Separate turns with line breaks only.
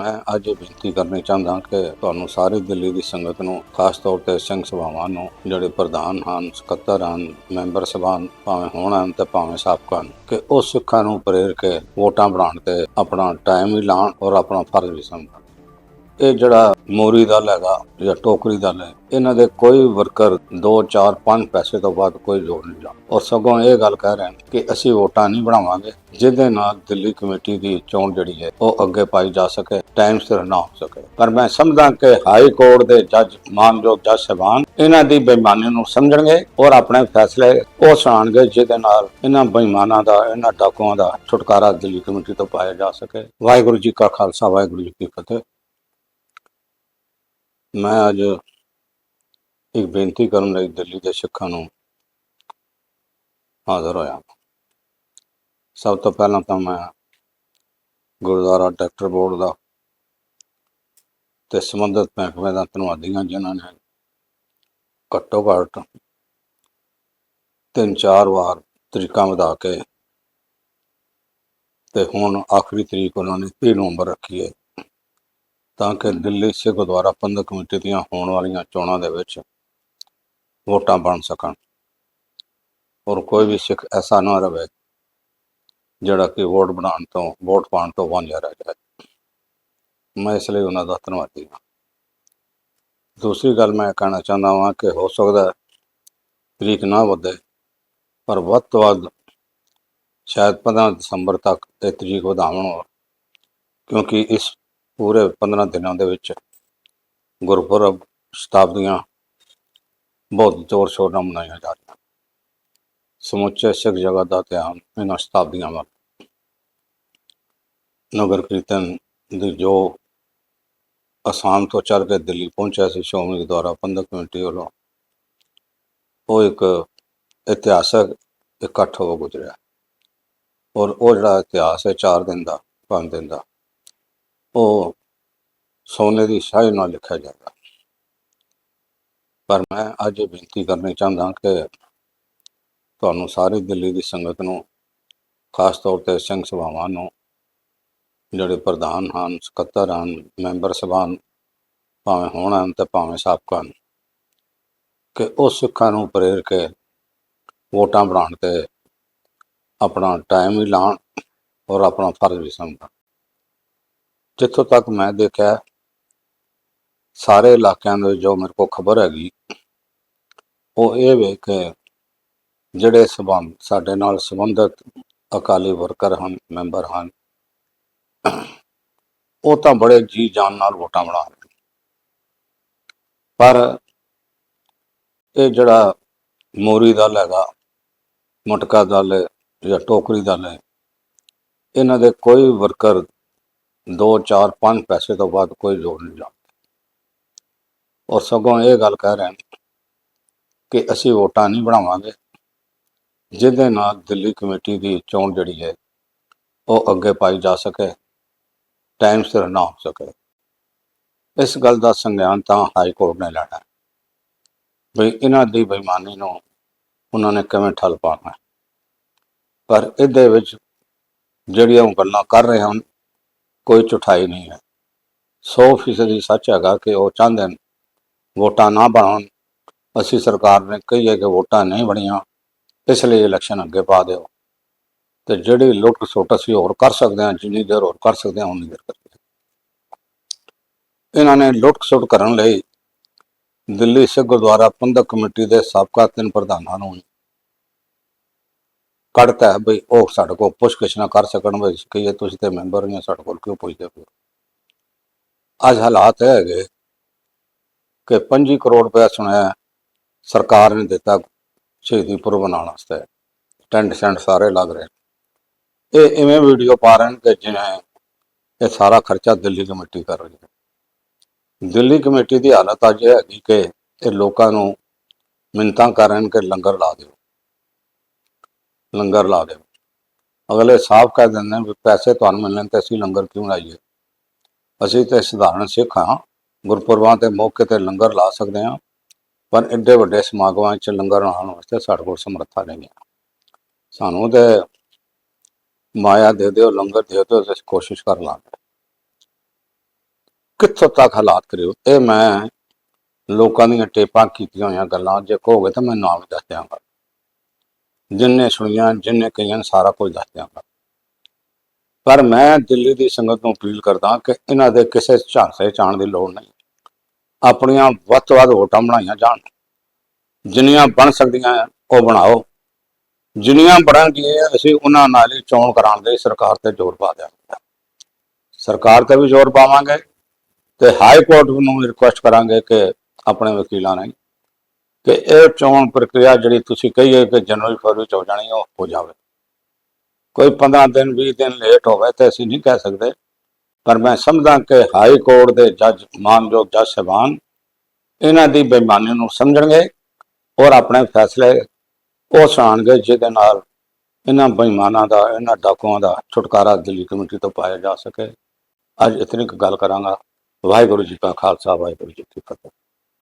ਮੈਂ ਅੱਜ ਇਹ ਬੇਨਤੀ ਕਰਨੀ ਚਾਹੁੰਦਾ ਕਿ ਤੁਹਾਨੂੰ ਸਾਰੀ ਦਿੱਲੀ ਦੀ ਸੰਗਤ ਨੂੰ, ਖਾਸ ਤੌਰ ਤੇ ਸਿੰਘ ਸਭਾਵਾਂ ਨੂੰ, ਜਿਹੜੇ ਪ੍ਰਧਾਨ ਹਨ, ਸਕੱਤਰ ਹਨ, ਮੈਂਬਰ ਸਭਾਨ ਭਾਵੇਂ ਹੋਣ ਹਨ ਤੇ ਭਾਵੇਂ ਸਾਬਕਾ ਹਨ, ਕਿ ਉਹ ਸਿੱਖਾਂ ਨੂੰ ਪ੍ਰੇਰ ਕੇ ਵੋਟਾਂ ਬਣਾਉਣ ਤੇ ਆਪਣਾ ਟਾਈਮ ਵੀ ਲਾਉਣ ਔਰ ਆਪਣਾ ਫਰਜ਼ ਵੀ ਸਮਝਣ ਇਹ ਜਿਹੜਾ ਮੋਰੀ ਦਲ ਹੈਗਾ ਜਾਂ ਟੋਕਰੀ ਦਲ ਹੈ, ਇਹਨਾਂ ਦੇ ਕੋਈ ਵਰਕਰ 2 4 5 ਪੈਸੇ ਤੋਂ ਬਾਅਦ ਕੋਈ ਜੋੜ ਨਹੀਂ ਲਾ ਔਰ ਸਗੋਂ ਇਹ ਗੱਲ ਕਹਿ ਰਹੇ ਹਨ ਕਿ ਅਸੀਂ ਵੋਟਾਂ ਨਹੀਂ ਬਣਾਵਾਂਗੇ, ਜਿਹਦੇ ਨਾਲ ਦਿੱਲੀ ਕਮੇਟੀ ਦੀ ਚੋਣ ਜਿਹੜੀ ਹੈ, ਉਹ ਅੱਗੇ ਪਾਈ ਜਾ ਸਕੇ, ਟਾਈਮ ਸਿਰ ਨਾ ਹੋ ਸਕੇ। ਪਰ ਮੈਂ ਸਮਝਦਾ ਕਿ ਹਾਈ ਕੋਰਟ ਦੇ ਜੱਜ, ਮਾਨਯੋਗ ਜੱਜ ਸਾਹਿਬਾਨ, ਇਹਨਾਂ ਦੀ ਬੇਈਮਾਨੀ ਨੂੰ ਸਮਝਣਗੇ ਔਰ ਆਪਣੇ ਫੈਸਲੇ ਉਹ ਸੁਣਾਉਣਗੇ ਜਿਹਦੇ ਨਾਲ ਇਹਨਾਂ ਬੇਈਮਾਨਾਂ ਦਾ, ਇਹਨਾਂ ਡਾਕੂਆਂ ਦਾ ਛੁਟਕਾਰਾ ਦਿੱਲੀ ਕਮੇਟੀ ਤੋਂ ਪਾਇਆ ਜਾ ਸਕੇ। ਵਾਹਿਗੁਰੂ ਜੀ ਕਾ ਖਾਲਸਾ, ਵਾਹਿਗੁਰੂ ਜੀ ਕੀ ਫਤਿਹ। ਮੈਂ ਅੱਜ ਇੱਕ ਬੇਨਤੀ ਕਰਨ ਲਈ ਦਿੱਲੀ ਦੇ ਸਿੱਖਾਂ ਨੂੰ ਹਾਜ਼ਰ ਹੋਇਆ ਸਭ ਤੋਂ ਪਹਿਲਾਂ ਤਾਂ ਮੈਂ ਗੁਰਦੁਆਰਾ ਡਾਕਟਰ ਬੋਰਡ ਦਾ ਤੇ ਸੰਬੰਧਿਤ ਮਹਿਕਮੇ ਦਾ ਧੰਨਵਾਦੀ ਹਾਂ ਜਿਨ੍ਹਾਂ ਨੇ ਘੱਟੋ ਘੱਟ ਤਿੰਨ ਚਾਰ ਵਾਰ ਤਰੀਕਾਂ ਵਧਾ ਕੇ ਤੇ ਹੁਣ ਆਖਰੀ ਤਰੀਕ ਉਹਨਾਂ ਨੇ 30 ਨਵੰਬਰ ਰੱਖੀ ਹੈ। ਤਾਂ ਕਿ ਦਿੱਲੀ ਸਿੱਖ ਗੁਰਦੁਆਰਾ ਪ੍ਰਬੰਧਕ ਕਮੇਟੀ ਦੀਆਂ ਹੋਣ ਵਾਲੀਆਂ ਚੋਣਾਂ ਦੇ ਵਿੱਚ ਵੋਟਾਂ ਬਣ ਸਕਣ। ਔਰ ਕੋਈ ਵੀ ਸਿੱਖ ਐਸਾ ਨਾ ਰਹੇ ਜਿਹੜਾ ਕਿ ਵੋਟ ਬਣਾਉਣ ਤੋਂ, ਵੋਟ ਪਾਉਣ ਤੋਂ ਵਾਂਝਾ ਰਹਿ ਜਾਏ। ਮੈਂ ਇਸ ਲਈ ਉਹਨਾਂ ਦਾ ਧੰਨਵਾਦੀ ਹਾਂ। ਦੂਸਰੀ ਗੱਲ ਮੈਂ ਕਹਿਣਾ ਚਾਹੁੰਦਾ ਹਾਂ ਕਿ ਹੋ ਸਕਦਾ ਤਰੀਕ ਨਾ ਵਧੇ, ਪਰ ਵੱਧ ਤੋਂ ਵੱਧ ਸ਼ਾਇਦ 15 ਦਸੰਬਰ ਤੱਕ ਇਹ ਤਰੀਕ ਵਧਾਉਣ ਕਿਉਂਕਿ ਇਸ ਪੂਰੇ 15 ਦਿਨਾਂ ਦੇ ਵਿੱਚ ਗੁਰਪੁਰਬ ਸ਼ਤਾਬਦੀਆਂ ਬਹੁਤ ਜ਼ੋਰ ਸ਼ੋਰ ਨਾਲ ਮਨਾਈਆਂ ਜਾ ਰਹੀਆਂ। ਸਮੁੱਚੇ ਸਿੱਖ ਜਗਤ ਦਾ ਧਿਆਨ ਇਹਨਾਂ ਸ਼ਤਾਬਦੀਆਂ ਵੱਲ। ਨਗਰ ਕੀਰਤਨ ਦੀ ਜੋ ਅਸਾਮ ਤੋਂ ਚੱਲ ਕੇ ਦਿੱਲੀ ਪਹੁੰਚਿਆ ਸੀ, ਸ਼੍ਰੋਮਣੀ ਗੁਰਦੁਆਰਾ ਪ੍ਰਬੰਧਕ ਕਮੇਟੀ ਵੱਲੋਂ, ਉਹ ਇੱਕ ਇਤਿਹਾਸਕ ਇਕੱਠ ਹੋ ਗੁਜ਼ਰਿਆ। ਔਰ ਉਹ ਜਿਹੜਾ ਇਤਿਹਾਸ ਹੈ 4 ਦਿਨ ਦਾ 5 ਦਿਨ ਦਾ ਉਹ ਸੋਨੇ ਦੀ ਸ਼ਾਹੀ ਨਾਲ ਲਿਖਿਆ ਜਾਂਦਾ ਪਰ ਮੈਂ ਅੱਜ ਬੇਨਤੀ ਕਰਨੀ ਚਾਹੁੰਦਾ ਕਿ ਤੁਹਾਨੂੰ ਸਾਰੀ ਦਿੱਲੀ ਦੀ ਸੰਗਤ ਨੂੰ, ਖਾਸ ਤੌਰ ਤੇ ਸਿੰਘ ਸਭਾਵਾਂ ਨੂੰ, ਜਿਹੜੇ ਪ੍ਰਧਾਨ ਹਨ, ਸਕੱਤਰ ਹਨ, ਮੈਂਬਰ ਸਭਾਨ ਭਾਵੇਂ ਹੋਣ ਹਨ ਤੇ ਭਾਵੇਂ ਸਾਬਕਾ ਹਨ, ਕਿ ਉਹ ਸਿੱਖਾਂ ਨੂੰ ਪ੍ਰੇਰ ਕੇ ਵੋਟਾਂ ਬਣਾਉਣ ਤੇ ਆਪਣਾ ਟਾਈਮ ਵੀ ਲਾਉਣ ਔਰ ਆਪਣਾ ਫਰਜ਼ ਵੀ ਸਮਝਣ। ਜਿੱਥੋਂ ਤੱਕ ਮੈਂ ਦੇਖਿਆ, ਸਾਰੇ ਇਲਾਕਿਆਂ ਦੇ ਜੋ ਮੇਰੇ ਕੋਲ ਖਬਰ ਹੈਗੀ, ਉਹ ਇਹ ਵੇ ਕਿ ਜਿਹੜੇ ਸਬੰਧ ਸਾਡੇ ਨਾਲ ਸੰਬੰਧਿਤ ਅਕਾਲੀ ਵਰਕਰ ਹਨ, ਮੈਂਬਰ ਹਨ, ਉਹ ਤਾਂ ਬੜੇ ਜੀ ਜਾਨ ਨਾਲ ਵੋਟਾਂ ਬਣਾ ਰਹੇ ਪਰ ਇਹ ਜਿਹੜਾ ਮੋਰੀ ਦਲ ਹੈਗਾ, ਮਟਕਾ ਦਲ ਹੈ ਜਾਂ ਟੋਕਰੀ ਦਲ ਹੈ, ਇਹਨਾਂ ਦੇ ਕੋਈ ਵਰਕਰ 2 4 5 ਪੈਸੇ ਤੋਂ ਬਾਅਦ ਕੋਈ ਜ਼ੋਰ ਨਹੀਂ ਲਾ ਔਰ ਸਗੋਂ ਇਹ ਗੱਲ ਕਹਿ ਰਹੇ ਨੇ ਕਿ ਅਸੀਂ ਵੋਟਾਂ ਨਹੀਂ ਬਣਾਵਾਂਗੇ। ਜਿਹਦੇ ਨਾਲ ਦਿੱਲੀ ਕਮੇਟੀ ਦੀ ਚੋਣ ਜਿਹੜੀ ਹੈ, ਉਹ ਅੱਗੇ ਪਾਈ ਜਾ ਸਕੇ, ਟਾਈਮ ਸਿਰ ਨਾ ਹੋ ਸਕੇ। ਇਸ ਗੱਲ ਦਾ ਸੰਗਿਆਨ ਤਾਂ ਹਾਈ ਕੋਰਟ ਨੇ ਲੈਣਾ ਵੀ ਇਹਨਾਂ ਦੀ ਬੇਈਮਾਨੀ ਨੂੰ ਉਹਨਾਂ ਨੇ ਕਿਵੇਂ ਠੱਲ ਪਾਉਣਾ ਪਰ ਇਹਦੇ ਵਿੱਚ ਜਿਹੜੀਆਂ ਉਹ ਗੱਲਾਂ ਕਰ ਰਹੇ ਹਨ ਕੋਈ ਝੁਠਾਈ ਨਹੀਂ ਹੈ। 100% ਸੱਚ ਹੈਗਾ ਕਿ ਉਹ ਚਾਹੁੰਦੇ ਨੇ, ਵੋਟਾਂ ਨਾ ਬਣਾਉਣ। ਅਸੀਂ ਸਰਕਾਰ ਨੇ ਕਹੀਏ ਕਿ ਵੋਟਾਂ ਨਹੀਂ ਬਣੀਆਂ, ਇਸ ਲਈ ਇਲੈਕਸ਼ਨ ਅੱਗੇ ਪਾ ਦਿਓ। ਤੇ ਜਿਹੜੀ ਲੁੱਟ ਖਸੁੱਟ ਅਸੀਂ ਹੋਰ ਕਰ ਸਕਦੇ ਹਾਂ, ਜਿੰਨੀ ਦੇਰ ਹੋਰ ਕਰ ਸਕਦੇ ਹਾਂ, ਉਨੀ ਦੇਰ ਕਰੀਏ ਇਹਨਾਂ ਨੇ ਲੁੱਟ ਖਸੁੱਟ ਕਰਨ ਲਈ ਦਿੱਲੀ ਸਿੱਖ ਗੁਰਦੁਆਰਾ ਪ੍ਰਬੰਧਕ ਕਮੇਟੀ ਦੇ ਸਾਬਕਾ ਤਿੰਨ ਪ੍ਰਧਾਨਾਂ ਨੂੰ ਕੱਢਤਾ ਹੈ ਬਈ, ਉਹ ਸਾਡੇ ਕੋਲ ਪੁੱਛਗਿੱਛ ਨਾ ਕਰ ਸਕਣ ਬਈ, ਕਹੀਏ ਤੁਸੀਂ ਤੇ ਮੈਂਬਰ ਨਹੀਂ ਸਾਡੇ ਕੋਲ ਕਿਉਂ ਪੁੱਛਦੇ ਹੋ? ਅੱਜ ਹਾਲਾਤ ਇਹ ਹੈਗੇ ਕਿ 25 ਕਰੋੜ ਰੁਪਏ ਸੁਣਿਆ ਸਰਕਾਰ ਨੇ ਦਿੱਤਾ ਸ਼ਹੀਦੀ ਪੁਰਬ ਮਨਾਉਣ ਵਾਸਤੇ। ਟੈਂਟ ਸੈਂਟ ਸਾਰੇ ਲੱਗ ਰਹੇ। ਇਹ ਇਵੇਂ ਵੀਡੀਓ ਪਾ ਰਹੇ ਨੇ ਕਿ ਜਿਵੇਂ ਇਹ ਸਾਰਾ ਖਰਚਾ ਦਿੱਲੀ ਕਮੇਟੀ ਕਰ ਰਹੀ ਹੈ। ਦਿੱਲੀ ਕਮੇਟੀ ਦੀ ਹਾਲਤ ਅੱਜ ਇਹ ਹੈਗੀ ਕਿ ਇਹ ਲੋਕਾਂ ਨੂੰ ਮਿੰਤਾਂ ਕਰ ਰਹੇ ਕਿ ਲੰਗਰ ਲਾ ਦਿਓ। ਲੰਗਰ ਲਾ ਦਿਓ। ਅਗਲੇ ਸਾਫ਼ ਕਹਿ ਦਿੰਦੇ ਨੇ ਵੀ ਪੈਸੇ ਤੁਹਾਨੂੰ ਮਿਲਣ ਤੇ ਅਸੀਂ ਲੰਗਰ ਕਿਉਂ ਲਾਈਏ? ਅਸੀਂ ਤੇ ਸਧਾਰਨ ਸਿੱਖ ਹਾਂ, ਗੁਰਪੁਰਬਾਂ ਤੇ ਮੌਕੇ ਤੇ ਲੰਗਰ ਲਾ ਸਕਦੇ ਹਾਂ, ਪਰ ਐਡੇ ਵੱਡੇ ਸਮਾਗਮਾਂ 'ਚ ਲੰਗਰ ਲਾਉਣ ਵਾਸਤੇ ਸਾਡੇ ਕੋਲ ਸਮਰੱਥਾ ਨਹੀਂ ਹੈ। ਸਾਨੂੰ ਤੇ ਮਾਇਆ ਦੇ ਦਿਓ, ਲੰਗਰ ਦੇ ਦਿਓ ਤੇ ਅਸੀਂ ਕੋਸ਼ਿਸ਼ ਕਰ ਲਾਂਗੇ। ਕਿੱਥੋਂ ਤੱਕ ਹਾਲਾਤ ਕਰਿਓ? ਇਹ ਮੈਂ ਲੋਕਾਂ ਦੀਆਂ ਟੇਪਾਂ ਕੀਤੀਆਂ ਹੋਈਆਂ ਗੱਲਾਂ, ਜੇ ਕਹੋਗੇ ਤਾਂ ਮੈਂ ਨਾਮ ਦੱਸ ਦਿਆਂਗਾ। ਜਿੰਨੇ ਸੁਣੀਆਂ, ਜਿੰਨੇ ਕਈਆਂ ਨੇ ਸਾਰਾ ਕੁਝ ਦੱਸ ਦਿਆਂਗਾ। ਪਰ ਮੈਂ ਦਿੱਲੀ ਦੀ ਸੰਗਤ ਨੂੰ ਅਪੀਲ ਕਰਦਾ ਕਿ ਇਹਨਾਂ ਦੇ ਕਿਸੇ ਝਾਂਸੇ ਚਾਣ ਦੀ ਲੋੜ ਨਹੀਂ। ਆਪਣੀਆਂ ਵੱਧ ਤੋਂ ਵੱਧ ਵੋਟਾਂ ਬਣਾਈਆਂ ਜਾਣ। ਜਿੰਨੀਆਂ ਬਣ ਸਕਦੀਆਂ ਉਹ ਬਣਾਓ। ਜਿੰਨੀਆਂ ਬਣਨਗੀਆਂ ਅਸੀਂ ਉਹਨਾਂ ਨਾਲ ਹੀ ਚੋਣ ਕਰਾਉਣ ਦੇ ਸਰਕਾਰ ਤੇ ਜ਼ੋਰ ਪਾ ਦਿਆਂਗੇ। ਸਰਕਾਰ ਤੇ ਵੀ ਜ਼ੋਰ ਪਾਵਾਂਗੇ ਤੇ ਹਾਈ ਕੋਰਟ ਨੂੰ ਰਿਕੁਐਸਟ ਕਰਾਂਗੇ ਕਿ ਆਪਣੇ ਵਕੀਲਾਂ ਨਾਲ ਕਿ ਇਹ ਚੋਣ ਪ੍ਰਕਿਰਿਆ ਜਿਹੜੀ ਤੁਸੀਂ ਕਹੀਏ ਕਿ ਜਨਵਰੀ, ਫਰਵਰੀ ਚ ਹੋ ਜਾਣੀ, ਉਹ ਹੋ ਜਾਵੇ। ਕੋਈ 15 ਦਿਨ 20 ਦਿਨ ਲੇਟ ਹੋਵੇ ਤਾਂ ਅਸੀਂ ਨਹੀਂ ਕਹਿ ਸਕਦੇ। ਪਰ ਮੈਂ ਸਮਝਦਾ ਕਿ ਹਾਈ ਕੋਰਟ ਦੇ ਜੱਜ, ਮਾਨਯੋਗ ਜੱਜ ਸਾਹਿਬਾਨ ਇਹਨਾਂ ਦੀ ਬੇਈਮਾਨੀ ਨੂੰ ਸਮਝਣਗੇ ਔਰ ਆਪਣੇ ਫੈਸਲੇ ਉਹ ਸੁਣਾਉਣਗੇ ਜਿਹਦੇ ਨਾਲ ਇਹਨਾਂ ਬੇਈਮਾਨਾਂ ਦਾ, ਇਹਨਾਂ ਡਾਕੂਆਂ ਦਾ ਛੁਟਕਾਰਾ ਦਿੱਲੀ ਕਮੇਟੀ ਤੋਂ ਪਾਇਆ ਜਾ ਸਕੇ। ਅੱਜ ਇਤਨੀ ਕੁ ਗੱਲ ਕਰਾਂਗਾ। ਵਾਹਿਗੁਰੂ ਜੀ ਕਾ ਖਾਲਸਾ, ਵਾਹਿਗੁਰੂ ਜੀ ਕੀ ਫਤਿਹ।